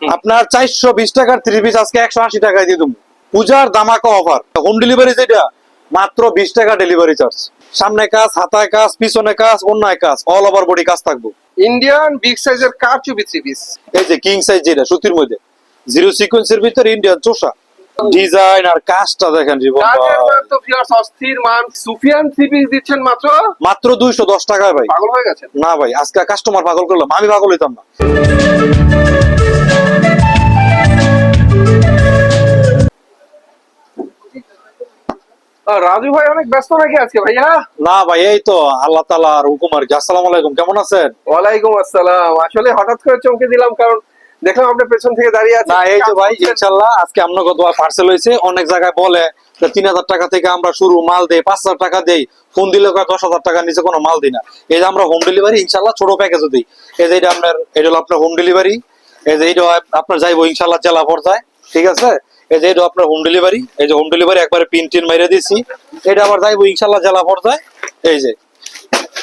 আপনার চারশো বিশ টাকার থ্রি পিস আজকে একশো আশি টাকায় দিয়ে দেবো। পূজার দামাকা অফার হোম ডেলিভারি যেটা মাত্র বিশ টাকা ডেলিভারি চার্জ সামনে কাজ হাতায় কাজ পিছনে কাজ অন্যায় কাজ অল ওভার বডি কাজ থাকব। ইন্ডিয়ান বিগ সাইজের কার চুবি থ্রি পিস এই যে কিং সাইজ যেটা সুতির মধ্যে। জিরো সিকোয়েন্সের ভিতরে ইন্ডিয়ান চোষা। ডিজাইন আর কাজটা দেখেন জীবন তো ভিউয়ার্স অস্থির মান। সুফিয়ান থ্রি পিস দিচ্ছেন মাত্র? মাত্র দুইশো দশ টাকায় ভাই। পাগল হয়ে গেছেন? না ভাই আজকে কাস্টমার পাগল করলাম। আমি পাগল হইতাম না। রাজু ভাই অনেক ব্যস্ত নাকি আজকে ভাইয়া? না ভাই এই তো আল্লাহ তালা আর হুকুম আর কি আসসালামু আলাইকুম কেমন আছেন? ওয়ালাইকুম আসসালাম। আসলে হঠাৎ করে চমকে দিলাম কারণ দেখলাম আপনার পেছন থেকে দাঁড়িয়ে আছেন। না এই যে ভাই ইনশাল্লাহ আজকে আপনার কত পার্সেল হয়েছে অনেক জায়গায় বলে তিন হাজার টাকা থেকে আমরা শুরু মাল দেই পাঁচ হাজার টাকা দেই ফোন দিলে দশ হাজার নিচে কোনো মাল দিই না। এই যে আমরা হোম ডেলিভারি ইনশাল্লাহ ছোট প্যাকেজও দিই। এই যে এটা আপনার এটা হলো আপনার হোম ডেলিভারি এই যে এটা আপনার যাইবো ইনশাল্লাহ জেলা পর্যায়ে ঠিক আছে? এই যে এটা আপনার হোম ডেলিভারি এই যে হোম ডেলিভারি একবারে পিন টিন মেরে দিছি। এটা আবার যাইবো ইনশাল্লাহ জেলা পর্যায়ে। এই যে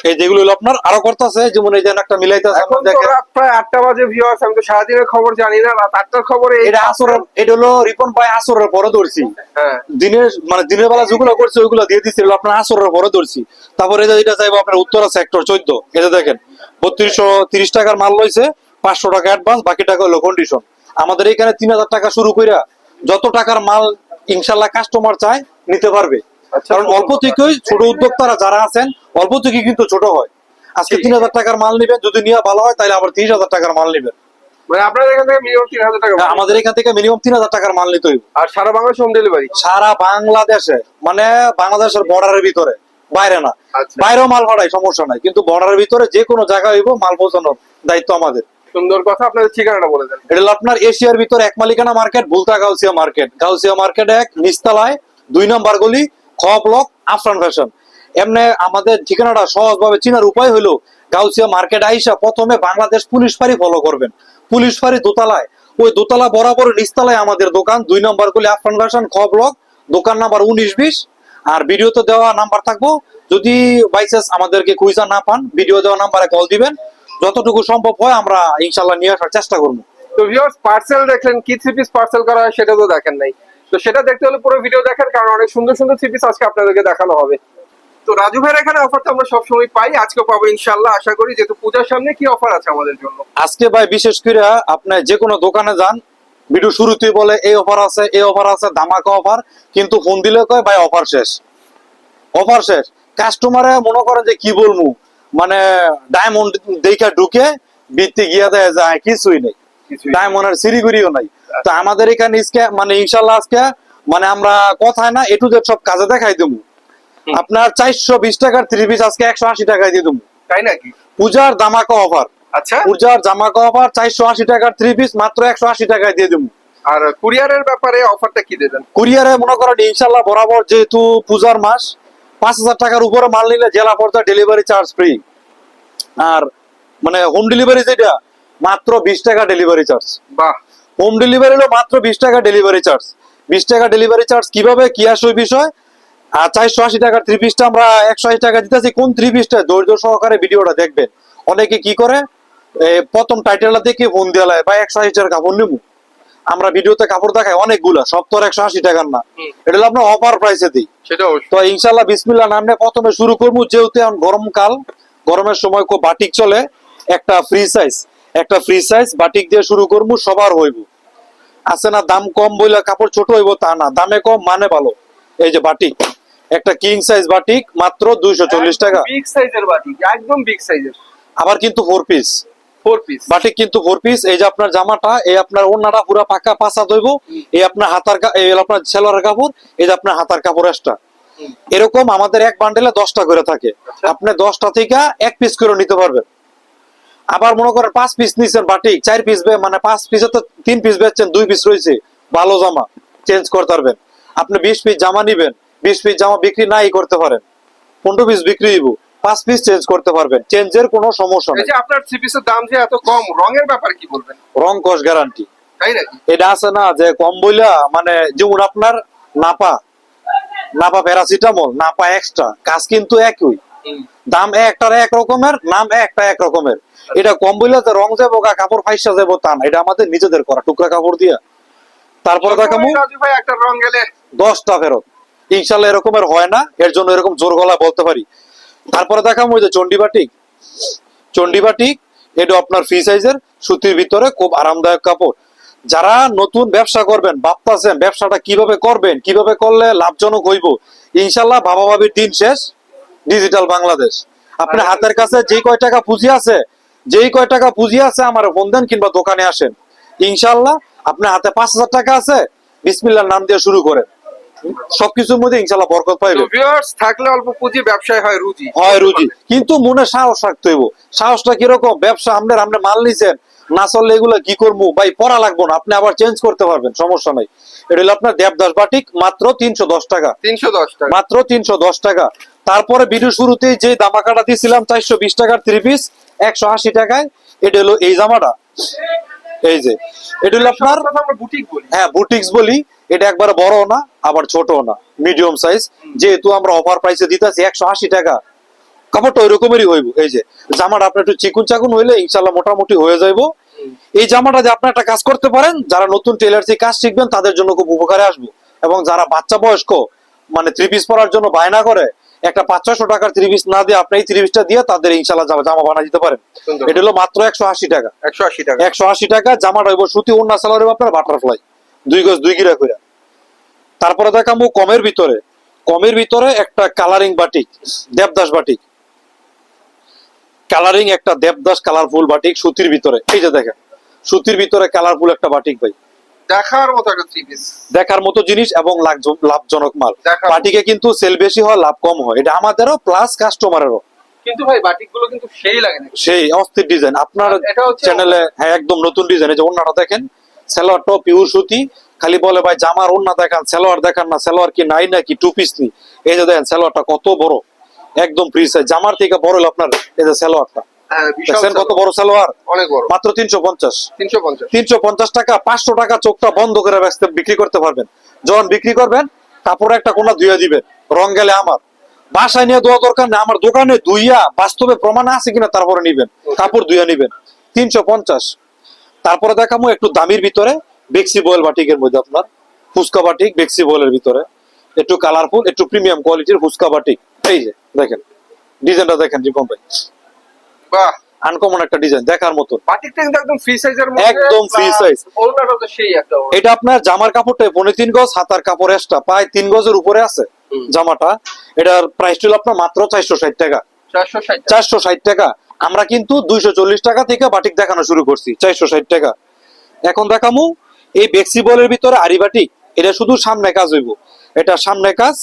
এই যেগুলো আপনার আরও করতেছে যেমন এই যে একটা এখন দেখেন। প্রায় আটটা বাজে ভিউয়ার্স আমি তো সারাদিনের খবর জানি না রাত আটটার খবরে এটা আসরের এটা হলো রিপন ভাই আসরের পরে ধরছি। হ্যাঁ। দিনের মানে দিনের বেলা যেগুলো করছে ওইগুলো দিয়ে আপনার আসরের পরে ধরছি। তারপরে এটা আপনার উত্তরা সেক্টর চোদ্দ। এটা দেখেন বত্রিশশো তিরিশ টাকার মাল লইছে। পাঁচশো টাকা অ্যাডভান্স বাকি টাকা হলো কন্ডিশন আমাদের এখানে তিন হাজার টাকা শুরু কইরা যত টাকার মাল ইনশাল্লাহ কাস্টমার চায় নিতে পারবে। আচ্ছা, কারণ অল্প থেকেই ছোট উদ্যোক্তারা যারা আছেন অল্প থেকে কিন্তু ছোট হয়। আজকে তিন হাজার টাকার মাল নিবেন যদি নিয়ে ভালো হয় তাহলে আবার তিরিশ হাজার টাকার মাল নিবেন। মানে আপনাদের এখান থেকে মিনিমাম তিন হাজার টাকা হ্যাঁ, আমাদের এখান থেকে মিনিমাম তিন হাজার টাকার মাল নিতে হইব। আর সারা বাংলাদেশ হোম ডেলিভারি সারা বাংলাদেশে মানে বাংলাদেশের বর্ডারের ভিতরে বাইরে না। আচ্ছা। বাইরেও মাল ভাড়াই সমস্যা নাই। কিন্তু বর্ডারের ভিতরে যে কোনো জায়গায় হইব মাল পৌঁছানোর দায়িত্ব আমাদের। সুন্দর কথা, আপনাদের ঠিকানাটা বলে দেন। এটা আপনার এশিয়ার ভিতরে এক মালিকানা market, Bulta Gausia market. Gausia market এক, নিস্তালায়, দুই নম্বর গলি, খ ব্লক আফরান ফ্যাশন। এমনি আমাদের ঠিকানাটা সহজভাবে চিনার উপায় হলো, গাউসিয়া মার্কেট আইসা প্রথমে বাংলাদেশ পুলিশ ফাঁড়ি ফলো করবেন। পুলিশ ফাঁড়ি দোতলায়। ওই দোতলা বরাবর নিস্তালায় আমাদের দোকান, দুই নম্বর গলি আফরান ফ্যাশন, খ ব্লক, দোকান নাম্বার উনিশ বিশ। আর ভিডিওতে দেওয়া নাম্বার থাকব, যদি বাইচান্স আমাদেরকে কুইজা না পান, ভিডিও দেওয়া নাম্বারে কল দিবেন। যতটুকু সম্ভব হয় আমরা ইনশাল্লাহ নিয়ে আসার চেষ্টা করব। তো ভিউয়ার্স পার্সেল দেখলেন কি থ্রি পিস পার্সেল করা হয় সেটা তো দেখেন নাই। তো সেটা দেখতে হলে পুরো ভিডিও দেখেন কারণ অনেক সুন্দর সুন্দর থ্রি পিস আজকে আপনাদেরকে দেখানো হবে। তো রাজু ভাইয়ের এখানে অফারটা আমরা সবসময় পাই আজকে পাবো ইনশাল্লাহ আশা করি। যেহেতু পূজার সামনে কি অফার আছে আমাদের জন্য? আজকে ভাই বিশেষ করে আপনি যে কোনো দোকানে যান ভিডিও শুরুতেই বলে এই অফার আছে এই অফার আছে ধামাকা অফার কিন্তু ফোন দিলে কয় ভাই অফার শেষ। অফার শেষ। কাস্টমারে মনে করেন যে কি বলব? মানে ডায়মন্ড দেখা ঢুকে বৃত্তি গিয়া দেয় যায় কিছুই নেই। ডায়মন্ডের সিরিগুড়িও নাই। তো আমাদের এখানে ইসকে মানে ইনশাল্লাহ আজকে মানে আমরা কথায় না এটু যে সব কাজে দেখাই দেবো। আপনার চারশো বিশ টাকার থ্রি পিস আজকে একশো আশি টাকায় দিয়ে দেবো। তাই নাকি? পূজার দামাকা অফার আচ্ছা। পূজার জামাকা অফার চারশো আশি টাকার থ্রি পিস মাত্র একশো আশি টাকায় দিয়ে দেবো। আর কুরিয়ারের ব্যাপারে অফারটা কি দেবেন কুরিয়ারে মনে করেন ইনশাল্লাহ বরাবর যেহেতু পূজার মাস পাঁচ হাজার টাকার উপরে মাল নিলে জেলা পর্যায়ে ডেলিভারি চার্জ ফ্রি আর মানে হোম ডেলিভারি যেটা মাত্র বিশ টাকা ডেলিভারি চার্জ বাহ। হোম ডেলিভারি হলো মাত্র বিশ টাকা ডেলিভারি চার্জ বিশ টাকা ডেলিভারি চার্জ কীভাবে কি আসে ওই বিষয়? আর চারশো আশি টাকার থ্রি পিসটা আমরা একশো আশি টাকা দিতেছি। কোন থ্রি পিসটা ধৈর্য সহকারে ভিডিওটা দেখবেন। অনেকে কি করে? প্রথম টাইটেলটা দেখে ফোন দেওয়া বা একশো আশি টাকার কাপড় নেব। আমরা ভিডিওতে কাপড় দেখাই অনেকগুলা আর একশো আশি টাকার না। এটা আপনার অফার প্রাইসে দিই। তো ইনশাল্লাহ বিসমিল্লা নামে প্রথমে শুরু করব যেহেতু এখন গরমকাল গরমের সময় খুব বাটিক চলে একটা ফ্রি সাইজ একটা ফ্রি সাইজ বাটিক দিয়ে শুরু করব সবার হইব। আছে না দাম কম বইলে কাপড় ছোট হইব তা না। দামে কম মানে ভালো। এই যে বাটিক একটা কিং সাইজ বাটিক মাত্র দুইশো চল্লিশ টাকা। বিগ সাইজের বাটি একদম বিগ সাইজের আবার কিন্তু four piece four piece batik কিন্তু ফোর পিস এই যে আপনার জামাটা এই আপনার পুরো পাকা পাঁচা দইব এই আপনার হাতার এই আপনার সেলোয়ারের কাপড় এই যে আপনার হাতার কাপড় হুম। এরকম আমাদের এক বান্ডেলে দশটা করে থাকে। আচ্ছা। আপনি দশটা থেকে এক পিস করে নিতে পারবেন। আবার মনে করেন পাঁচ পিস নিচ্ছেন বাটিক চার পিস মানে পাঁচ পিসে তো তিন পিস বেচছেন দুই পিস রয়েছে। ভালো জামা চেঞ্জ করতে পারবেন আপনি বিশ পিস জামা নিবেন বিশ পিস জামা বিক্রি নাই করতে পারেন। পনেরো পিস বিক্রি দিব পাঁচ পিস চেঞ্জ করতে পারবেন। চেঞ্জের কোনো সমস্যা নেই। আপনার থ্রি পিসের দাম যে এত কম রঙের ব্যাপারে কি বলবেন? রং কস গ্যারান্টি এটা আছে না যে কম বইলা মানে যেমন আপনার নাপা নাপা প্যারাসিটামল নাপা এক্সট্রা কাজ কিন্তু একই। দাম একটার এক রকমের নাম একটা এক রকমের। এটা কম বললে তো রং যাব গা কাপড় ফাইসা যাব তা না। এটা আমাদের নিজেদের করা টুকরা কাপড় দিয়া। তারপরে ভাই একটা রং গেলে। দশটা ফেরত। ইনশাল্লাহ এরকমের হয় না এর জন্য এরকম জোর গলা বলতে পারি। তারপরে দেখাম ওই যে চন্ডিবাটিক চন্ডিবাটিক এটা আপনার ফ্রি সাইজের সুতির ভিতরে খুব আরামদায়ক কাপড়। যারা নতুন ব্যবসা করবেন, ভাবতেছেন ব্যবসাটা কীভাবে করবেন, কীভাবে করলে লাভজনক হইব ইনশাল্লাহ বাবা ভাবির দিন শেষ। ডিজিটাল বাংলাদেশ। আপনি হাতের কাছে যেই কয় টাকা পুঁজি আছে, যেই কয় টাকা পুঁজি আছে, আমার ফোন দেন কিংবা দোকানে আসেন। ইনশাল্লাহ আপনার হাতে পাঁচ হাজার টাকা আছে, বিসমিল্লার নাম দিয়ে শুরু করেন। সবকিছুর মধ্যে ইনশাল্লাহ বরকত পাইবে। ভিউয়ার্স থাকলে অল্প পুঁজি ব্যবসায় হয় রুজি। হয় রুজি। কিন্তু মনে সাহস রাখতে হইব। সাহসটা কীরকম? ব্যবসা আপনার আপনি মাল নিছেন না চললে এগুলো কি করব? ভাই পড়া লাগবো না। আপনি আবার চেঞ্জ করতে পারবেন সমস্যা নাই। এটা হলো আপনার দেবদাস বাটিক মাত্র তিনশো দশ টাকা। তিনশো দশ টাকা। মাত্র তিনশো দশ টাকা। তারপরে ভিডিও শুরুতেই যে দামাকাটা দিয়েছিলাম চারশো বিশ টাকার থ্রি পিস একশো আশি টাকায় এটা হলো এই জামাটা। এই যে এটা হলো আপনার আমরা বুটিক বলি। হ্যাঁ বুটিক্স বলি। এটা একবারে বড় না আবার ছোট না মিডিয়াম সাইজ যেহেতু আমরা অফার প্রাইসে দিতেছি একশো আশি টাকা কাপড়টা ওই রকমেরই হইব। এই যে জামাটা আপনার একটু চিকুন চাকুন হইলে ইনশাল্লাহ মোটামুটি হয়ে যাইব। এই জামাটা যে আপনি একটা কাজ করতে পারেন যারা নতুন টেলার থেকে কাজ শিখবেন তাদের জন্য খুব উপকারে আসব। এবং যারা বাচ্চা বয়স্ক মানে থ্রি পিস পরার জন্য বায়না করে একটা পাঁচ ছয়শো টাকার থ্রি পিস না দিয়ে আপনি এই থ্রি পিসটা দিয়ে তাদের ইনশাল্লাহ জামা জামা বানা দিতে পারেন। এটা হলো মাত্র একশো আশি টাকা। একশো আশি টাকা। একশো আশি টাকা জামাটা হইব সুতি ওন্না সালোয়ার হইব আপনার বাটারফ্লাই দুই গজ দুই গিরা কইরা। তারপরে দেখাবো কমের ভিতরে। কমের ভিতরে একটা colouring batik Devdas batik colouring একটা দেবদাস কালারফুল বাটিক সুতির ভিতরে। এই যে দেখেন সুতির ভিতরে কালারফুল একটা বাটিক ভাই। দেখার মতো একটা থ্রি পিস দেখার মতো জিনিস এবং লাভজনক মাল। বাটিকে কিন্তু সেল বেশি হয় লাভ কম হয়। এটা আমাদেরও প্লাস কাস্টমারেরও কিন্তু ভাই বাটিকগুলো কিন্তু সেই লাগে না। সেই অস্থির ডিজাইন আপনার চ্যানেলে হ্যাঁ একদম নতুন ডিজাইন যে দেখেন সালোয়ারটা পিওর সুতি। খালি বলে ভাই জামার ওন্না দেখান সালোয়ার দেখান না সালোয়ার কি নাই নাকি? টু পিস নি। এই যে দেখেন সালোয়ারটা কত বড়। একদম ফ্রি সাইজ জামার থেকে বড় হলো আপনার এই যে সালোয়ারটা কত বড় সালোয়ার? অনেক বড়। মাত্র তিনশো পঞ্চাশ। তিনশো পঞ্চাশ। তিনশো পঞ্চাশ টাকা পাঁচশো টাকা চোখটা বন্ধ করে ব্যস্ত বিক্রি করতে পারবেন। যখন বিক্রি করবেন কাপড় একটা কোনা ধুয়ে দিবেন রং গেলে আমার। বাসায় নিয়ে দেওয়া দরকার নেই আমার দোকানে ধুইয়া বাস্তবে প্রমাণ আছে কিনা তারপরে নিবেন কাপড় ধুইয়া নিবেন। তিনশো পঞ্চাশ। তারপরে দেখাবো একটু দামির ভিতরে বেক্সি বয়েল বাটিকের মধ্যে আপনার ফুচকা বাটিক বেক্সি বয়েলের ভিতরে। একটু কালারফুল একটু প্রিমিয়াম কোয়ালিটির ফুচকা বাটিক। এই যে দেখেন। ডিজাইনটা দেখেন রিপন ভাই। বাহ। আনকমন একটা ডিজাইন দেখার মতো। বাটিকটা কিন্তু একদম ফ্রি সাইজের একদম free size। ওনাটা তো সেই একটা এটা আপনার জামার কাপড়টা পনেরো তিন গজ হাতার কাপড় এক্সট্রা প্রায় তিন গজের উপরে আছে জামাটা। এটার প্রাইস ছিল আপনার মাত্র চারশো ষাট টাকা। চারশো ষাট টাকা। চারশো ষাট টাকা। আমরা কিন্তু দুইশো চল্লিশ টাকা থেকে বাটিক দেখানো শুরু করছি চারশো ষাট টাকা। এখন দেখামু এই বেক্সি বলের ভিতরে আরি বাটিক এটা শুধু সামনে কাজ হইব। এটা সামনে কাজ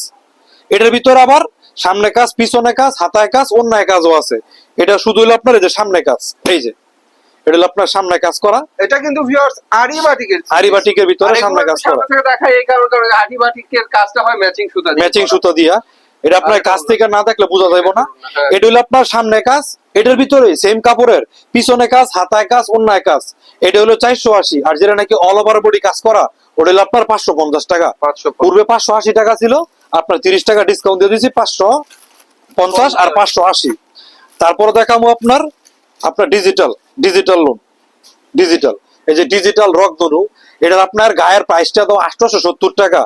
এটার ভিতরে আবার সামনে কাজ পিছনে কাজ হাতায় কাজ অন্যায় কাজও আছে। এটা শুধু হলো আপনার এই যে সামনে কাজ এই যে। এটা হলো আপনার সামনে কাজ করা। এটা কিন্তু ভিউয়ার্স আরি বাটিকের আরি বাটিকের ভিতরে সামনে কাজ করা। দেখা এই কারণে কারণ আরি কাজটা হয় ম্যাচিং সুতা দিয়ে। ম্যাচিং। সুতো দিয়া। এটা আপনার আর কাছ থেকে না দেখলে বোঝা যাবে না। হ্যাঁ। এটা হলো আপনার সামনে কাজ এটার ভিতরে সেম কাপড়ের পিছনে কাজ হাতায় কাজ অন্যায় কাজ। এটা হলো চারশো আশি আর যেটা নাকি অল ওভার বডি কাজ করা ওটা হলো আপনার পাঁচশো পঞ্চাশ টাকা। পূর্বে পাঁচশো আশি টাকা ছিল আপনার তিরিশ টাকা ডিসকাউন্ট দিয়ে দিয়েছি পাঁচশো পঞ্চাশ আর পাঁচশো আশি। তারপরে দেখাবো আপনার আপনার ডিজিটাল ডিজিটাল লোন ডিজিটাল এই যে ডিজিটাল রক ধনু এটার আপনার গায়ের প্রাইসটা তো আটশোশো সত্তর টাকা।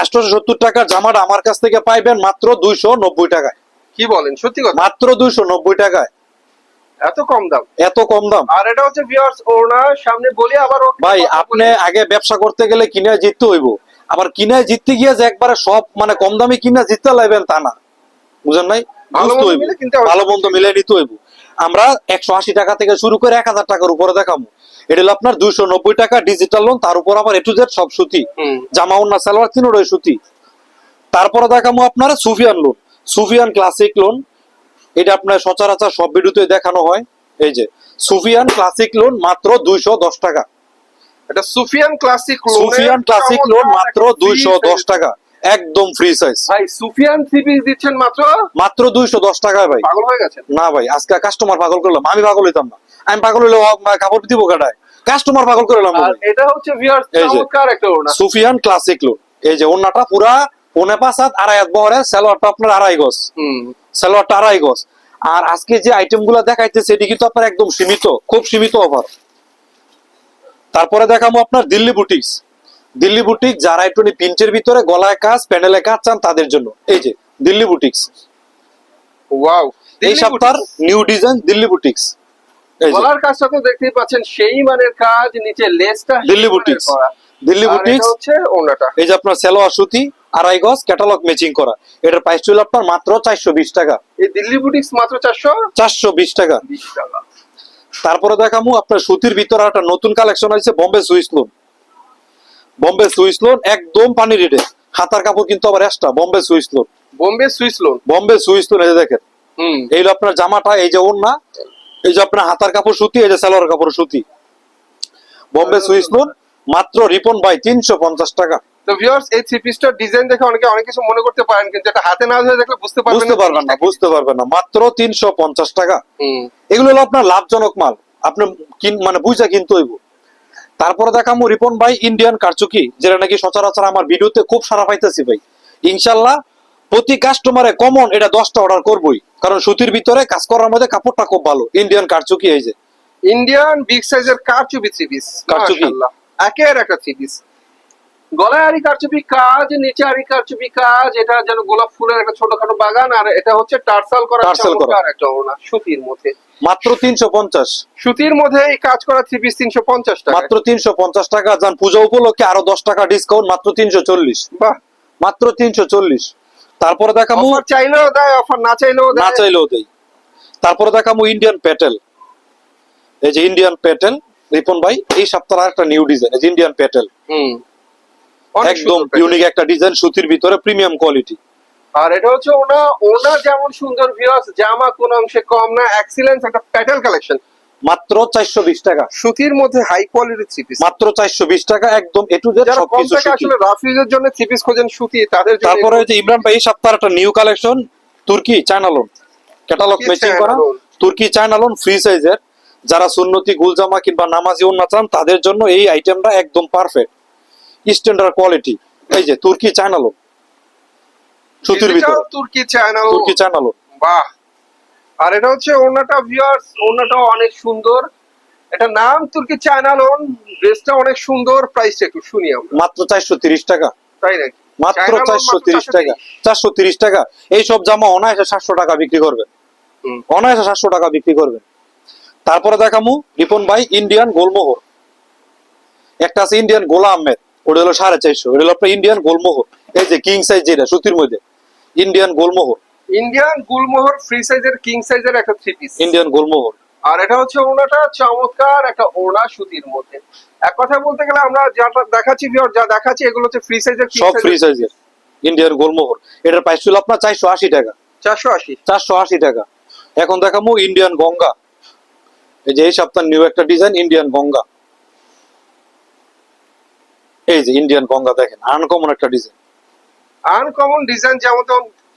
আটশোশো সত্তর টাকার জামাটা আমার কাছ থেকে পাইবেন মাত্র দুইশো নব্বই টাকায়। কি বলেন? সত্যি কথা? মাত্র দুইশো নব্বই টাকায়। এত কম দাম? এত কম দাম। আর এটা হচ্ছে ভিউয়ার্স ওড়না সামনে বলি আবার ভাই আপনি আগে ব্যবসা করতে গেলে কিনে জিততে হইব। আবার কিনায় জিততে গিয়ে যে একবারে সব মানে কম দামে কিনা জিততে লাইবেন তা না। বুঝেন নাই? ভালো মন্দ মিলে নিতে হইব। আমরা একশো আশি টাকা থেকে শুরু করে এক হাজার টাকার উপরে দেখাবো। এটা হলো আপনার দুইশো নব্বই টাকা ডিজিটাল লোন তার উপর আবার এটু জেড সব সুতি। জামা উন্না সালোয়ার তিনোটাই সুতি। তারপরে দেখাবো আপনারা Sufian lawn Sufian classic lawn এটা আপনার সচরাচর সব ভিডিওতে দেখানো হয়। এই যে সুফিয়ান ক্লাসিক লোন মাত্র দুইশো দশ টাকা। এটা Sufian classic lawn Sufian classic lawn মাত্র দুইশো দশ টাকা একদম ফ্রি সাইজ ভাই সুফিয়ান থ্রি পিস দিচ্ছেন মাত্র? মাত্র দুইশো দশ টাকায় ভাই। পাগল হয়ে গেছেন? না ভাই আজকে কাস্টমার পাগল করলাম আমি পাগল হইতাম না। আমি পাগল হইলে কাপড় দিব কাটায়। কাস্টমার পাগল আর এটা হচ্ছে ভিউয়ার্স চমৎকার একটা ওড়না সুফিয়ান ক্লাসিক লোন এই যে ওন্নাটা পুরা পৌনে পাঁচ হাত আড়াই হাত বহরে সালোয়ারটা আপনার আড়াই গজ। সালোয়ারটা আড়াই গজ। আর আজকে যে আইটেমগুলো দেখাইতেছে এটি কিন্তু আপনার একদম সীমিত খুব সীমিত অফার তারপরে দেখাবো আপনার দিল্লি বুটিক্স দিল্লি বুটিক যারা একটু প্রিন্টের ভিতরে গলায় কাজ প্যান্ডেলে কাজ চান তাদের জন্য। এই যে দিল্লি বুটিক্স ওয়াও এই সপ্তাহ নিউ ডিজাইন দিল্লি বুটিক্স গলার কাজটা তো দেখতেই পাচ্ছেন সেই মানের কাজ নিচে লেসটা দিল্লি বুটিক্স দিল্লি বুটিক্স হচ্ছে ওনাটা এই যে আপনার সেলোয়ার সুতি আড়াই গজ ক্যাটালগ ম্যাচিং করা। এটার প্রাইস ছিল আপনার মাত্র চারশো বিশ টাকা। এই দিল্লি বুটিক্স মাত্র চারশো চারশো বিশ টাকা। বিশ টাকা। তারপরে দেখামু আপনার সুতির ভিতরে একটা নতুন কালেকশন হয়েছে Bombay Swiss lawn Bombay Swiss lawn একদম পানি রেটে। হাতার কাপড় কিন্তু আবার extra Bombay Swiss lawn Bombay Swiss lawn Bombay Swiss lawn এই দেখেন। হুম। এই আপনার জামাটা এই যে ওড়না এই যে আপনার হাতার কাপড় সুতি এই যে সালোয়ার কাপড় সুতি। বম্বে সুইস লোন মাত্র রিপন বাই তিনশো পঞ্চাশ টাকা। তো ভিউয়ার্স এই থ্রি ডিজাইন দেখে অনেকে অনেক কিছু মনে করতে পারেন কিন্তু এটা হাতে না ধরে দেখলে বুঝতে পারবেন বুঝতে পারবেন না বুঝতে পারবেন না। মাত্র তিনশো পঞ্চাশ টাকা। এগুলো হলো আপনার লাভজনক মাল। আপনি কিন মানে বুঝা কিনতে হইব। তারপরে দেখামু রিপন ভাই ইন্ডিয়ান কারচুকি যেটা নাকি সচরাচর আমার ভিডিওতে খুব সারা পাইতেছি ভাই। ইনশাল্লাহ প্রতি কাস্টমারে কমন এটা দশটা অর্ডার করবই। কারণ সুতির ভিতরে কাজ করার মধ্যে কাপড়টা খুব ভালো। ইন্ডিয়ান কারচুকি এই যে। ইন্ডিয়ান বিগ সাইজের কারচুপি থ্রি পিস কারচুপি। একের একটা থ্রি পিস গলায় আরি কারচুপি কাজ নিচে আরি কারচুপি কাজ এটা যেন গোলাপ ফুলের একটা ছোটখাটো বাগান আর এটা হচ্ছে টার্সাল করা টার্সাল করা। একটা ওড়না সুতির মধ্যে। মাত্র তিনশো পঞ্চাশ। সুতির মধ্যে এই কাজ করা থ্রি পিস তিনশো পঞ্চাশ টাকা মাত্র তিনশো পঞ্চাশ টাকা যান পূজা উপলক্ষে আরও দশ টাকা ডিসকাউন্ট মাত্র তিনশো চল্লিশ। বাহ। মাত্র তিনশো চল্লিশ। তারপরে দেখামু চাইলেও দেয় অফার না চাইলেও না দেয় চাইলেও দেই। তারপরে দেখামু ইন্ডিয়ান প্যাটেল এই যে ইন্ডিয়ান প্যাটেল রিপন ভাই এই সপ্তাহে একটা নিউ ডিজাইন এই যে ইন্ডিয়ান প্যাটেল হুম। একদম ইউনিক একটা ডিজাইন সুতির ভিতরে প্রিমিয়াম কোয়ালিটি আর এটা হচ্ছে ওনা ওনা যেমন সুন্দর ভিউয়ার্স জামা কোন অংশে কম না এক্সিলেন্স একটা প্যাটেল কালেকশন মাত্র চারশো বিশ টাকা। সুতির মধ্যে হাই কোয়ালিটির থ্রি পিস মাত্র চারশো বিশ টাকা একদম এটু জেড যারা কম সবকিছু আসলে রাফ ইউজের জন্য থ্রি পিস খোঁজেন সুতি তাদের জন্য তারপরে যে ইমরান ভাই এই একটা নিউ কালেকশন তুর্কি চায়নালোন ক্যাটালগ ম্যাচিং করা। তুর্কি চায়নালোন ফ্রি সাইজের যারা সুন্নতি গুলজামা কিংবা নামাজি ওন্না চান তাদের জন্য এই আইটেমটা একদম পারফেক্ট স্ট্যান্ডার্ড কোয়ালিটি এই যে তুর্কি চায়নালোন সুতির ভিতরে। তুর্কি চ্যানেল তুর্কি চায়নালোন বাহ। আর এটা হচ্ছে ওনাটা ভিউয়ার্স ওনাটাও অনেক সুন্দর। এটা নাম তুর্কি চ্যানেল ওন ড্রেসটা অনেক সুন্দর প্রাইসটা একটু শুনি আমরা। মাত্র চারশো তিরিশ টাকা। তাই নাকি? মাত্র China loan চারশো মাত্র তিরিশ টাকা। 430 চারশো তিরিশ টাকা। এই সব জামা অনায়াসে সাতশো টাকা বিক্রি করবেন হুম। অনায়াসে সাতশো টাকা বিক্রি করবেন তারপরে দেখামু রিপন ভাই ইন্ডিয়ান গোলমোহর। একটা আছে ইন্ডিয়ান গোলা আহমেদ ওটা হলো সাড়ে চারশো ওটা হলো আপনার ইন্ডিয়ান গোলমোহর। এই যে কিং সাইজ যেটা সুতির মধ্যে। Indian Gulmohar. Indian Gulmohar free সাইজের কিং সাইজের একটা থ্রি পিস ইন্ডিয়ান গোলমোহর। আর এটা হচ্ছে ওনাটা চমৎকার একটা ওনা সুতির মধ্যে। এক কথা বলতে গেলে আমরা যা দেখাচ্ছি ভিউয়ার যা দেখাচ্ছি এগুলো হচ্ছে ফ্রি সাইজের সব ফ্রি সাইজের ইন্ডিয়ান গোলমোহর। এটার প্রাইস ছিল আপনার চারশো আশি টাকা। চারশো আশি। চারশো আশি টাকা। এখন দেখামু ইন্ডিয়ান গঙ্গা। এই যে এই সপ্তাহ নিউ একটা ডিজাইন ইন্ডিয়ান গঙ্গা। এই যে ইন্ডিয়ান গঙ্গা দেখেন আনকমন একটা ডিজাইন আনকমন ডিজাইন যেমন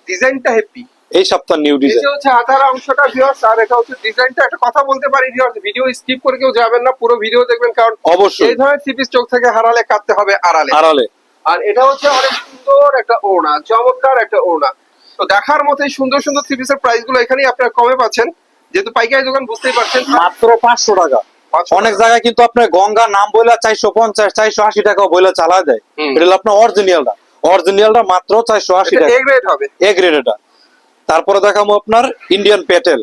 ডিজাইনটা হ্যাপি এই সপ্তাহ নিউ ডিজাইন হচ্ছে হাতার অংশটা ভিউয়ার্স আর এটা হচ্ছে ডিজাইনটা একটা কথা বলতে পারি ভিউয়ার্স ভিডিও স্কিপ করে কেউ যাবেন না পুরো ভিডিও দেখবেন কারণ অবশ্যই। এই ধরনের থ্রি পিস চোখ থেকে হারালে কাটতে হবে আড়ালে। আড়ালে। আর এটা হচ্ছে অনেক সুন্দর একটা ওড়না চমৎকার একটা ওড়না। তো দেখার মতো এই সুন্দর সুন্দর থ্রি পিসের প্রাইসগুলো এখানেই আপনারা কমে পাচ্ছেন। যেহেতু পাইকারি দোকান বুঝতেই পারছেন। মাত্র পাঁচশো টাকা। অনেক জায়গায় কিন্তু আপনার গঙ্গা নাম বইলা চারশো পঞ্চাশ চারশো আশি টাকা বইলা চালা দেয়। এটা হলো আপনার অরিজিনালটা অরিজিনালটা মাত্র চারশো আশি টাকা। এ গ্রেড এটা। তারপরে দেখাবো আপনার ইন্ডিয়ান পেটেল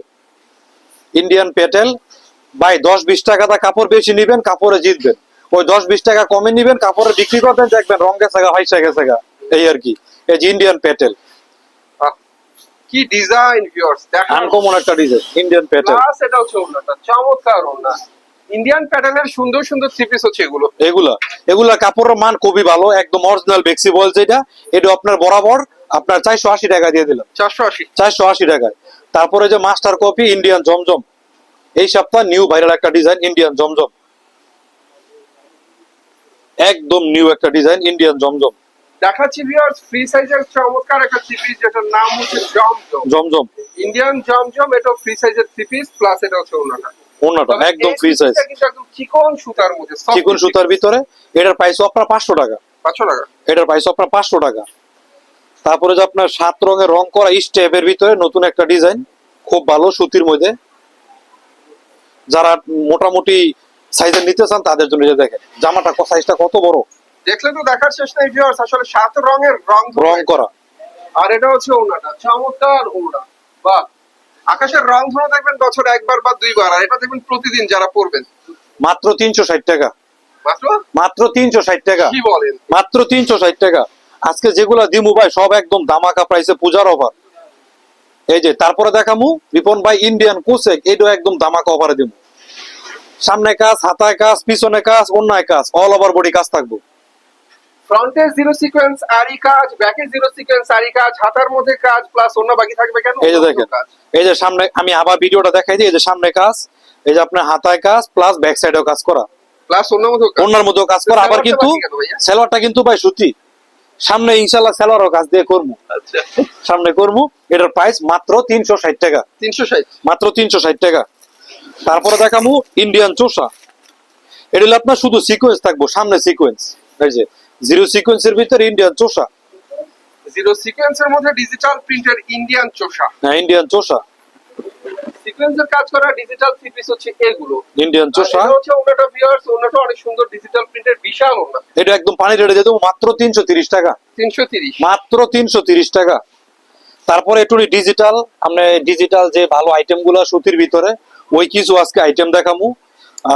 ইন্ডিয়ান পেটেল ভাই দশ বিশ টাকা দা কাপড় বেশি নিবেন কাপড়ে জিতবেন। ওই দশ বিশ টাকা কমে নিবেন কাপড়ে বিক্রি করবেন দেখবেন রং গেছে গা হাইসা গেছে এই আর কি। এই যে ইন্ডিয়ান পেটেল কি ডিজাইন ভিউয়ার্স দেখেন। আনকমন একটা ডিজাইন ইন্ডিয়ান পেটেল প্লাস এটা হচ্ছে ওড়নাটা চমৎকার ইন্ডিয়ান প্যাটার্নের সুন্দর সুন্দর থ্রি পিস হচ্ছে এগুলো। এগুলা। এগুলা কাপড়ের মান খুবই ভালো একদম অরিজিনাল বেক্সি বল যেটা এটা আপনার বরাবর আপনার চারশো আশি টাকা দিয়ে দিলাম। চারশো আশি। চারশো আশি টাকায়। তারপরে যে মাস্টার কপি ইন্ডিয়ান জমজম। এই সপ্তাহ নিউ ভাইরাল একটা ডিজাইন ইন্ডিয়ান জমজম। একদম নিউ একটা ডিজাইন ইন্ডিয়ান জমজম। দেখাচ্ছি ভিউয়ার্স ফ্রি সাইজের চমৎকার একটা থ্রি পিস যেটার নাম হচ্ছে জমজম। জমজম। ইন্ডিয়ান জমজম এটা ফ্রি সাইজের থ্রি পিস প্লাস এটা হচ্ছে ওড়নাটা ওনাটা একদম ফ্রি সাইজ চিকন সুতার মধ্যে চিকন সুতার ভিতরে এটার প্রাইস আপনার পাঁচশো টাকা। পাঁচশো টাকা। এটার প্রাইস আপনার পাঁচশো টাকা। তারপরে যে আপনার সাত রঙের রং করা স্টেপের ভিতরে নতুন একটা ডিজাইন খুব ভালো সুতির মধ্যে। যারা মোটামুটি সাইজের নিতে চান তাদের জন্য যে দেখেন জামাটা সাইজটা কত বড়? দেখলে তো দেখার শেষ নেই ভিউয়ার্স আসলে সাত রঙের রং রং করা। আর এটা হচ্ছে ওনাটা চমৎকার ওনা বাহ! আকাশের রং ধরো দেখবেন বছর একবার বা দুইবার আর এটা দেখবেন প্রতিদিন যারা পরবেন। মাত্র তিনশো ষাট টাকা। মাত্র? মাত্র তিনশো ষাট টাকা। কি বলেন? মাত্র তিনশো ষাট টাকা। আজকে যেগুলা দিমু ভাই সব একদম দামাকা প্রাইসে পূজার অফার এই যে তারপরে দেখামু রিপন ভাই ইন্ডিয়ান কোসেক এটাও একদম দামাকা অফারে দিমু। সামনে কাজ হাতায় কাজ পিছনে কাজ অন্যায় কাজ অল ওভার বডি কাজ থাকব। ফ্রন্টে জিরো সিকোয়েন্স আরি কাজ ব্যাকে জিরো সিকোয়েন্স আরি কাজ হাতার মধ্যে কাজ প্লাস অন্য বাকি থাকবে কেন? এই যে দেখেন এই যে সামনে আমি আবার ভিডিওটা দেখাই দিই এই যে সামনে কাজ এই যে আপনার হাতায় কাজ প্লাস ব্যাক সাইডেও কাজ করা। প্লাস অন্য মতো। অন্যার মধ্যেও কাজ করা। আবার কিন্তু? সেলোয়ারটা কিন্তু ভাই সুতি। সামনে ইনশাল্লাহ সেলোয়ারও কাজ দিয়ে করব। আচ্ছা। সামনে করব। এটার প্রাইস মাত্র তিনশো ষাট টাকা। তিনশো ষাট। মাত্র তিনশো ষাট টাকা। তারপরে দেখামু ইন্ডিয়ান চোষা। এটা হলো আপনার শুধু সিকোয়েন্স থাকব সামনে সিকোয়েন্স এই যে জিরো সিকোয়েন্সের ভিতরে ইন্ডিয়ান চোষা। জিরো সিকোয়েন্সের মধ্যে ডিজিটাল প্রিন্টের ইন্ডিয়ান চোষা। হ্যাঁ ইন্ডিয়ান চোষা। সিকোয়েন্সের কাজ করা ডিজিটাল থ্রি পিস হচ্ছে এগুলো। ইন্ডিয়ান চোষা। এটা হচ্ছে অন্যটা ভিউয়ার্স অন্যটা অনেক সুন্দর ডিজিটাল প্রিন্টের বিশাল ওনা এটা একদম পানি রেটে দেবো মাত্র তিনশো তিরিশ টাকা। তিনশো তিরিশ। মাত্র তিনশো তিরিশ টাকা। তারপরে একটু ডিজিটাল আমরা ডিজিটাল যে ভালো আইটেমগুলো সুতির ভিতরে ওই কিছু আজকে আইটেম দেখামু।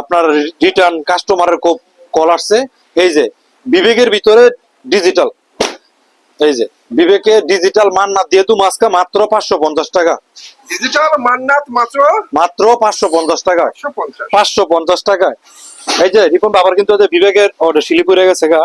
আপনার রিটার্ন কাস্টমারের খুব কল আসছে। এই যে বিবেকের ভিতরে ডিজিটাল এই যে বিবেকে ডিজিটাল মান্নাত দিয়ে তুমি আজকে মাত্র পাঁচশো পঞ্চাশ টাকা। ডিজিটাল মান্নাত মাত্র মাত্র পাঁচশো পঞ্চাশ টাকা। পাঁচশো পঞ্চাশ। টাকায়। এই যে রিপন বাবার কিন্তু বিবেকের শিলিপুরে গেছে গা।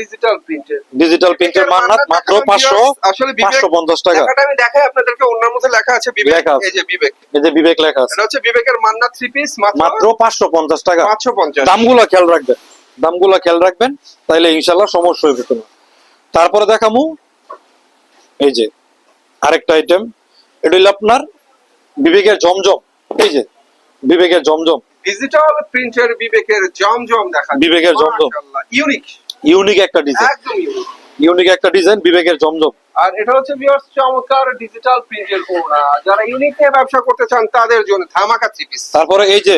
ডিজিটাল প্রিন্টের ডিজিটাল প্রিন্টের মান মাত্র পাঁচশো পঞ্চাশ টাকা। আমি দেখাই আপনাদেরকে অন্যের মধ্যে লেখা আছে বিবেক লেখা এই যে বিবেক। এই যে বিবেক লেখা আছে। হচ্ছে বিবেকের মান্নাত থ্রি পিস মাত্র পাঁচশো পঞ্চাশ টাকা। পাঁচশো পঞ্চাশ। দামগুলো খেয়াল রাখবেন। দামগুলো খেয়াল রাখবেন তাইলে ইনশাল্লাহ সমস্যা হইবে না। তারপরে দেখামু এই যে আরেকটা আইটেম এটা হইল আপনার বিবেকের জমজম। এই যে বিবেকের জমজম। ডিজিটাল প্রিন্টের বিবেকের জমজম দেখা বিবেকের জমজম। ইউনিক ইউনিক একটা ডিজাইন একদম ইউনিক ইউনিক একটা ডিজাইন বিবেকের জমজম। আর এটা হচ্ছে ভিউয়ার্স চমৎকার ডিজিটাল প্রিন্টের ওড়না। যারা ইউনিক নিয়ে ব্যবসা করতে চান তাদের জন্য ধামাকা থ্রি পিস তারপরে এই যে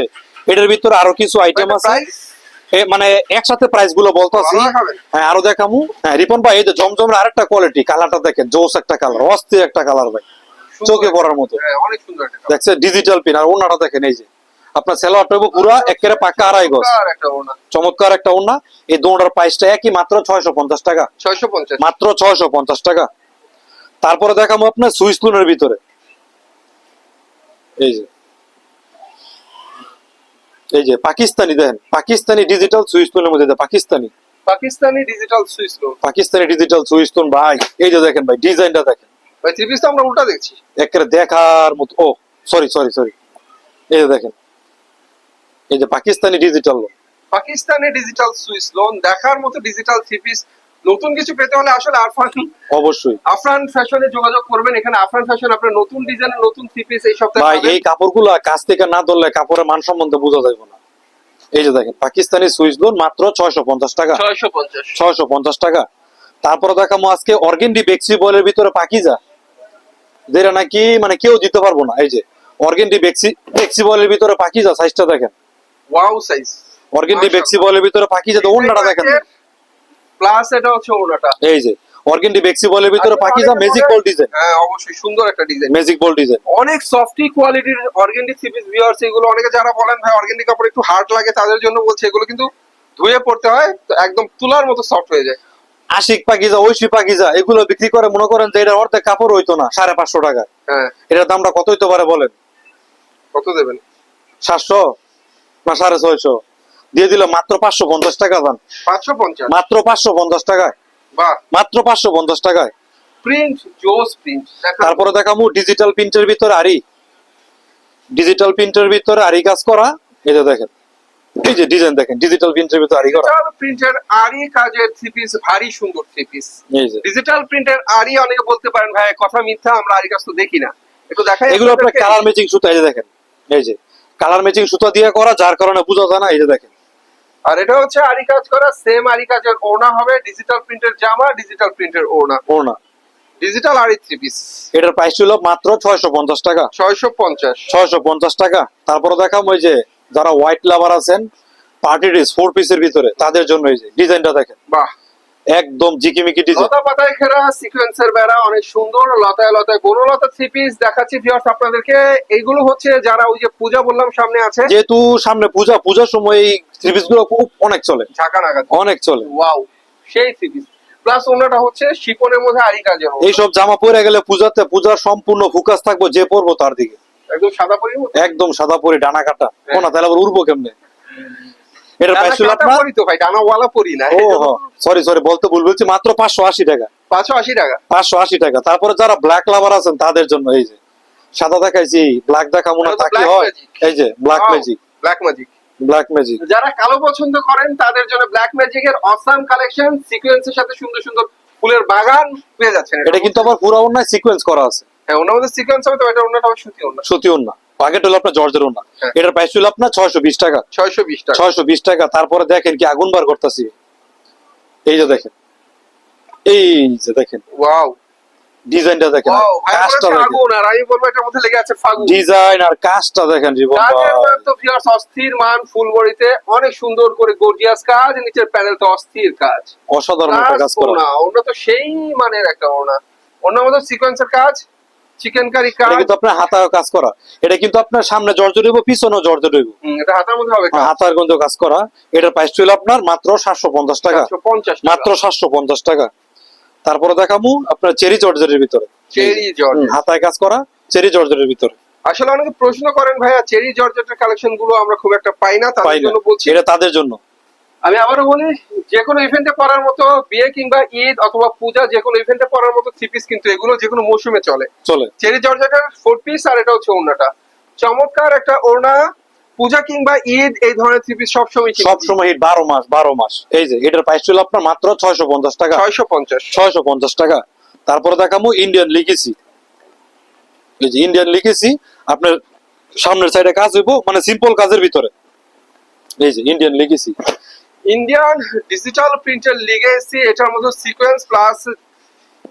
এটার ভিতরে আরও কিছু আইটেম আছে। মানে একসাথে প্রাইসগুলো বলতেছি হ্যাঁ আরও দেখামু। হ্যাঁ রিপন ভাই এই যে জমজমের আরেকটা কোয়ালিটি কালারটা দেখেন জোস একটা কালার অস্থির একটা কালার ভাই। চোখে পড়ার মতো। হ্যাঁ অনেক সুন্দর দেখছে ডিজিটাল পিন আর ওনাটা দেখেন এই যে। আপনার সেলোয়ারটা হইবো পুরো একেবারে পাকা আড়াই গজ। চমৎকার একটা ওনা এই দোনার প্রাইসটা একই মাত্র ছয়শো পঞ্চাশ টাকা। ছয়শো পঞ্চাশ। মাত্র ছয়শো পঞ্চাশ টাকা। তারপরে দেখাবো আপনার সুইস লুনের ভিতরে। এই যে। এই যে পাকিস্তানি দেখেন পাকিস্তানি ডিজিটাল সুইস লুনের মধ্যে Pakistani. Pakistani digital Swiss lawn Pakistani digital Swiss lawn ভাই এই যে দেখেন ভাই ডিজাইনটা দেখেন। ভাই থ্রি পিস তো আমরা উল্টা দেখছি। একেবারে দেখার মতো ও সরি সরি সরি এই যে দেখেন। এই যে Pakistani digital lawn Pakistani digital Swiss lawn দেখার মতো ডিজিটাল থ্রি নতুন কিছু পেতে হলে আসলে আরফান অবশ্যই। আফরান ফ্যাশনে যোগাযোগ করবেন। এখানে আফরান ফ্যাশন আপনার নতুন ডিজাইনের নতুন থ্রি এই সপ্তাহে ভাই এই কাপড়গুলা কাছ থেকে না ধরলে কাপড়ের মান সম্বন্ধে বোঝা যাবে না। এই যে দেখেন পাকিস্তানি সুইচ লোন মাত্র ছয়শো পঞ্চাশ টাকা। ছয়শো পঞ্চাশ। ছয়শো পঞ্চাশ টাকা। তারপরে দেখামো আজকে অর্গেন্ডি বেক্সি বলের ভিতরে পাকিজা। যেটা নাকি মানে কেউ দিতে পারব না। এই যে অর্গেন্ডি বেক্সি বেক্সি বলের ভিতরে পাকিজা সাইজটা দেখেন। ওয়াও সাইজ অর্গেন্ডি বেক্সি বলের ভিতরে অন্যটা দেখেন। প্লাস এটা হচ্ছে এই যে অর্গেন্ডি বেক্সি বলের ভিতরে পাকিজা ম্যাজিক বল ডিজাইন হ্যাঁ অবশ্যই সুন্দর একটা ডিজাইন ম্যাজিক বল ডিজাইন অনেক সফটি কোয়ালিটির অর্গেন্ডি থ্রি পিস ভিউয়ার্স এগুলো অনেকে যারা বলেন ভাই অর্গেন্ডি কাপড় একটু হার্ড লাগে তাদের জন্য বলছে এগুলো কিন্তু ধুয়ে পড়তে হয় তো একদম তুলার মতো সফট হয়ে যায়। আশিক পাকিজা ঐশী পাকিজা এগুলো বিক্রি করে মনে করেন যে এটা অর্ধেক কাপড় হইতো না সাড়ে পাঁচশো টাকা হ্যাঁ। এটার দামটা কত হইতে পারে বলেন? কত দেবেন? সাতশো? সাড়ে ছয়শো। দিয়ে দিল মাত্র পাঁচশো পঞ্চাশ টাকা দাম। পাঁচশো পঞ্চাশ? মাত্র পাঁচশো পঞ্চাশ টাকায়। মাত্র পাঁচশো পঞ্চাশ টাকায়। প্রিন্ট জোস প্রিন্ট তারপরে দেখামু ডিজিটাল প্রিন্টের ভিতরে আরি ডিজিটাল প্রিন্টের ভিতরে আরি কাজ করা। এই যে দেখেন। এই যে ডিজাইন দেখেন ডিজিটাল প্রিন্টের ভিতরে আরি করা। প্রিন্টের আরি কাজের থ্রি পিস ভারী সুন্দর থ্রি পিস ডিজিটাল প্রিন্টের আরি অনেকে বলতে পারেন ভাই কথা মিথ্যা আমরা আরি কাজ তো দেখি না। একটু দেখাই এগুলো আপনার। কালার ম্যাচিং সুতা এই যে দেখেন। এই যে। কালার ম্যাচিং সুতা দিয়ে করা যার কারণে বোঝা যায় না এই যে দেখেন। আর এটা হচ্ছে আরি কাজ করা সেম আরি কাজের ওড়না হবে ডিজিটাল প্রিন্টের জামা ডিজিটাল প্রিন্টের ওড়না। ওড়না। ডিজিটাল আরি থ্রি পিস এটার প্রাইস ছিল মাত্র ছয়শো পঞ্চাশ টাকা। ছয়শো পঞ্চাশ। ছয়শো পঞ্চাশ টাকা। তারপরে দেখাম ওই যে যারা হোয়াইট লাভার আছেন পার্টি ড্রেস ফোর পিসের ভিতরে তাদের জন্য এই যে ডিজাইনটা দেখেন। বাহ। একদম জিকিমিকি ডিজাইন। লতা পাতায় ঘেরা সিকোয়েন্সের বেড়া অনেক সুন্দর লতায় লতায় বনলতা থ্রি পিস দেখাচ্ছি ভিউয়ার্স আপনাদেরকে। এইগুলো হচ্ছে যারা ওই যে পূজা বললাম সামনে আছে। যেহেতু সামনে পূজা পূজার সময় এই থ্রি পিসগুলো খুব অনেক চলে। ঝাঁকা নাগাদ। অনেক চলে। ওয়াও সেই থ্রি পিস প্লাস ওনাটা হচ্ছে শিপনের মধ্যে আরি কাজের। এইসব জামা পরে গেলে পূজাতে পূজার সম্পূর্ণ ফোকাস থাকব যে পরবো তার দিকে। একদম সাদা মতো। একদম সাদা পরে ডানা কাটা। হ্যাঁ। কোনা তাহলে আবার উড়বো কেমনে? এটার ডানা প্রাইস ছিল আপনার? পরি তো ভাই? ডানাওয়ালা পরি না। ও সরি সরি বলতে ভুল বলছি মাত্র পাঁচশো আশি টাকা। পাঁচশো আশি টাকা? পাঁচশো আশি টাকা। তারপরে যারা ব্ল্যাক লাভার আছেন তাদের জন্য এই যে সাদা দেখাইছি ব্ল্যাক এটা হয়। এই যে black magic black magic black magic যারা কালো পছন্দ করেন তাদের জন্য ব্ল্যাক ম্যাজিক এর অসাম কালেকশন সিকোয়েন্সের সাথে সুন্দর সুন্দর ফুলের বাগান পেয়ে যাচ্ছেন। এটা কিন্তু আবার পুরো অন্যায় সিকোয়েন্স করা আছে। হ্যাঁ মধ্যে সিকোয়েন্স হবে তো এটা অন্যটা সুতি অন্য। অন্য। পাকেট হলো আপনার জর্জের অন্য হ্যাঁ। এটার প্রাইস ছিল আপনার ছয়শো বিশ টাকা। ছয়শো বিশ টাকা। ছয়শো বিশ টাকা। তারপরে দেখেন কি আগুন বার করতেছি। এই যে দেখেন। এই যে দেখেন। ওয়াও ডিজাইনটা দেখেন। কাজটা দেখেন। আর আমি বলব এটার মধ্যে লেগে আছে ফাগুন। ডিজাইন আর কাজটা দেখেন জীবন কাজের ভাই। তো ভিউয়ার্স অস্থির মান ফুল বডিতে অনেক সুন্দর করে গর্জিয়াস কাজ। নিচের অস্থির কাজ। অসাধারণ একটা কাজ করা। ওনা তো সেই মানের একটা ওনা মধ্যে সিকোয়েন্সের কাজ। চিকেন কারি কাজ কিন্তু আপনার কাজ করা। এটা কিন্তু আপনার সামনে জর্জর হইব পিছনেও জর্জর হইব এটা হাতের মধ্যে হবে কাজ। হাতার গন্ধ কাজ করা। এটার প্রাইস ছিল আপনার মাত্র সাতশো পঞ্চাশ টাকা। পঞ্চাশ মাত্র সাতশো পঞ্চাশ টাকা। তারপরে দেখামু আপনার চেরি জর্জরের ভিতরে। চেরি জর্জ হুম, হাতায় কাজ করা চেরি জর্জরের ভিতরে। আসলে অনেকে প্রশ্ন করেন ভাইয়া চেরি জর্জেটের কালেকশনগুলো আমরা খুব একটা পাই না তাদের জন্য বলছি? এটা তাদের জন্য। আমি আবারও বলি যে কোনো ইভেন্টে পরার মতো বিয়ে কিংবা ঈদ অথবা পূজা যে কোনো ইভেন্টে পরার মতো থ্রি পিস কিন্তু এগুলো যে কোনো মৌসুমে চলে। চলে। চেরি জর্জেটের ফোর পিস আর এটা হচ্ছে ওড়নাটা। চমৎকার একটা ওড়না পূজা কিংবা ঈদ এই ধরনের থ্রি পিস সবসময় সব সময় হিট বারো মাস বারো মাস। এই যে এটার প্রাইস ছিল আপনার মাত্র ছয়শো পঞ্চাশ টাকা। ছয়শো পঞ্চাশ। ছয়শো পঞ্চাশ টাকা। তারপরে দেখামু ইন্ডিয়ান লিখেছি এই যে ইন্ডিয়ান লিখেছি আপনার সামনের সাইডে কাজ হইব মানে সিম্পল কাজের ভিতরে। এই যে ইন্ডিয়ান লিখেছি ইন্ডিয়ান ডিজিটাল প্রিন্টের লিগে এসছি এটার মধ্যে সিকোয়েন্স প্লাস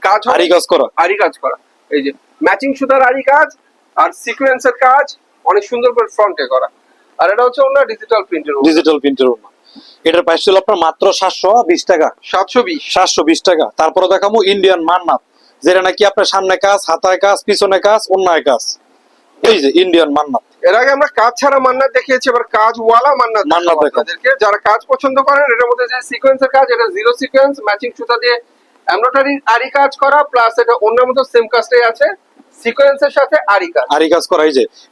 কাজ আরি কাজ করা। আরি কাজ করা। এই যে ম্যাচিং সুতার আরি কাজ আর সিকোয়েন্সের কাজ অনেক সুন্দর করে ফ্রন্টে করা। আর এটা হচ্ছে অন্য ডিজিটাল প্রিন্টের ডিজিটাল প্রিন্টের ওনা এটার প্রাইস ছিল আপনার মাত্র সাতশো বিশ টাকা। সাতশো বিশ। সাতশো বিশ টাকা। তারপরে দেখামু ইন্ডিয়ান মান্নাত যেটা নাকি আপনার সামনে কাজ হাতায় কাজ পিছনে কাজ অন্যায় কাজ। এই যে ইন্ডিয়ান মান্নাত। এর আগে আমরা কাজ ছাড়া মান্নাত দেখিয়েছি এবার কাজ ওয়ালা মান্নাত মান্নাত দেখাবো দেখাবো। আপনাদেরকে। যারা কাজ পছন্দ করেন এটার মধ্যে যে সিকোয়েন্সের কাজ এটা জিরো সিকোয়েন্স ম্যাচিং সুতা দিয়ে এমব্রয়ডারি আরি কাজ করা প্লাস এটা অন্য মতো সেম কাজটাই আছে সিকোয়েন্সের সাথে আরি কাজ। আরি কাজ করা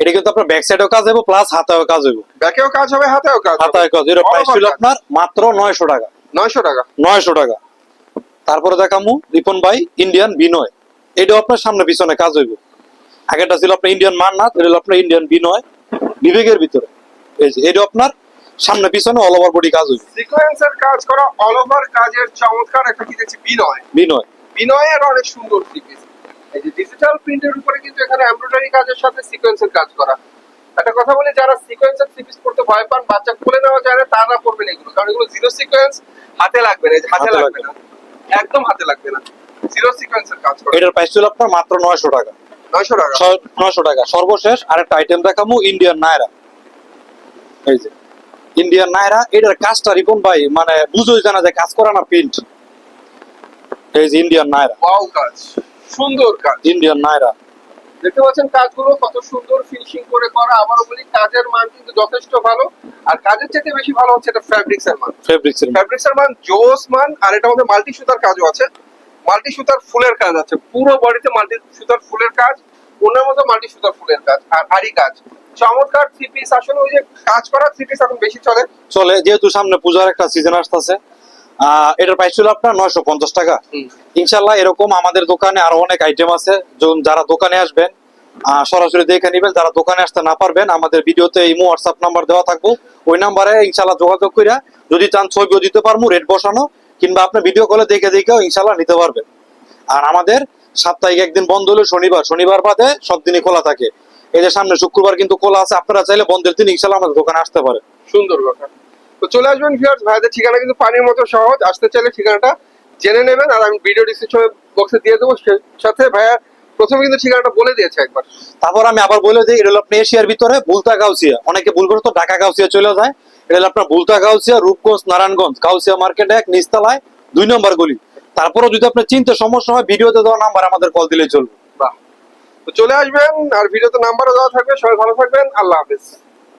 এটা কিন্তু আপনার ব্যাক সাইডেও কাজ হইব প্লাস হাতায়ও কাজ হইব। ব্যাকেও কাজ হবে হাতেও কাজ হবে। হাতায় কাজ এর প্রাইস ছিল আপনার মাত্র নয়শো টাকা। নয়শো টাকা। নয়শো টাকা। তারপরে দেখামু রিপন ভাই ইন্ডিয়ান বিনয়। এটাও আপনার সামনে পিছনে কাজ হইব। আগেটা ছিল আপনার ইন্ডিয়ান মান্নাত এটা হলো আপনার ইন্ডিয়ান বিনয় বিবেকের ভিতরে। এই যে এটা আপনার সামনে পিছনে অল ওভার বডি কাজ হইব। সিকোয়েন্সের কাজ করা অল ওভার কাজের চমৎকার একটা কি দেখছি? বিনয়। বিনয়। বিনয়ের অনেক সুন্দর থ্রি এই যে ডিজিটাল প্রিন্টের উপরে কিন্তু এখানে এমব্রয়ডারি কাজের সাথে সিকোয়েন্সের কাজ করা। একটা কথা বলি যারা সিকোয়েন্সের থ্রি পিস পড়তে ভয় পান বাচ্চা খুলে নেওয়া যায় না তারা পড়বেন এগুলো। কারণ এগুলো জিরো সিকোয়েন্স হাতে লাগবে না। এই যে হাতে লাগবে না। একদম হাতে লাগবে না। জিরো সিকোয়েন্সের কাজ করা। এটার প্রাইস ছিল আপনার মাত্র নয়শো টাকা। নয়শো টাকা। নয়শো টাকা। সর্বশেষ আরেকটা আইটেম দেখামু ইন্ডিয়ান নায়রা এই যে ইন্ডিয়ান নায়রা এটার কাজটা রিপন ভাই মানে বুঝোই জানা যায় কাজ করা না প্রিন্ট এই যে ইন্ডিয়ান নায়রা ওয়াও কাজ সুন্দর কাজ। ইন্ডিয়ান নায়রা দেখতে পাচ্ছেন কাজগুলো কত সুন্দর ফিনিশিং করে করা। আবারও বলি কাজের মান কিন্তু যথেষ্ট ভালো। আর কাজের চাইতে বেশি ভালো হচ্ছে এটা ফ্যাব্রিক্স এর মান। ফ্যাব্রিক্স এর মান। জোস মান আর এটা মধ্যে মাল্টি সুতার কাজও আছে। মাল্টি সুতার ফুলের কাজ আছে। পুরো বডিতে মাল্টি সুতার ফুলের কাজ ওনার মধ্যে মাল্টি সুতার ফুলের কাজ আর আরি কাজ। চমৎকার থ্রি পিস আসলে ওই যে কাজ করা থ্রি পিস এখন বেশি চলে। চলে যেহেতু সামনে পূজার একটা সিজন আসতেছে। এটার প্রাইস ছিল আপনার নয়শো পঞ্চাশ টাকা। ইনশাল্লাহ এরকম আমাদের দোকানে আরও অনেক আইটেম আছে। যারা দোকানে আসবেন সরাসরি দেখে নিবেন। যারা দোকানে আসতে না পারবেন আমাদের ভিডিওতে ইমো হোয়াটসঅ্যাপ নাম্বার দেওয়া থাকব। ওই নাম্বারে ইনশাল্লাহ যোগাযোগ কইরা যদি চান ছবিও দিতে পারব রেট বসানো। কিংবা আপনি ভিডিও কলে দেখে দেখেও ইনশাল্লাহ নিতে পারবেন। আর আমাদের সাপ্তাহিক একদিন বন্ধ হলো শনিবার। শনিবার বাদে সব দিনই খোলা থাকে। এই যে সামনে শুক্রবার কিন্তু খোলা আছে আপনারা চাইলে বন্ধের দিন ইনশাল্লাহ আমাদের দোকানে আসতে পারেন। সুন্দর কথা। তো চলে আসবেন ভিউয়ার্স ভাইদের ঠিকানা কিন্তু পানির মতো সহজ। আসতে চাইলে ঠিকানাটা জেনে নেবেন আর আমি ভিডিও ডিসক্রিপশন বক্সে দিয়ে দেবো। সে- সাথে ভাইয়া প্রথমে কিন্তু ঠিকানাটা বলে দিয়েছে একবার। তারপর আমি আবার বলে দিই এটা হলো আপনার এশিয়ার ভিতরে বুলতা গাউসিয়া অনেকে ভুল করে তো ঢাকা গাউসিয়া চলে যায়। এটা আপনার বুলতা কাউসিয়া, রূপগঞ্জ, নারায়ণগঞ্জ। কাউসিয়া মার্কেট এক নিস্তালায় দুই নম্বর গলি। তারপরও যদি আপনার চিন্তা সমস্যা হয়, ভিডিওতে দেওয়া নাম্বার আমাদের কল দিলে চলবে। চলে আসবেন, আর ভিডিওতে নাম্বারও দেওয়া থাকবে। সবাই ভালো থাকবেন। আল্লাহ হাফেজ।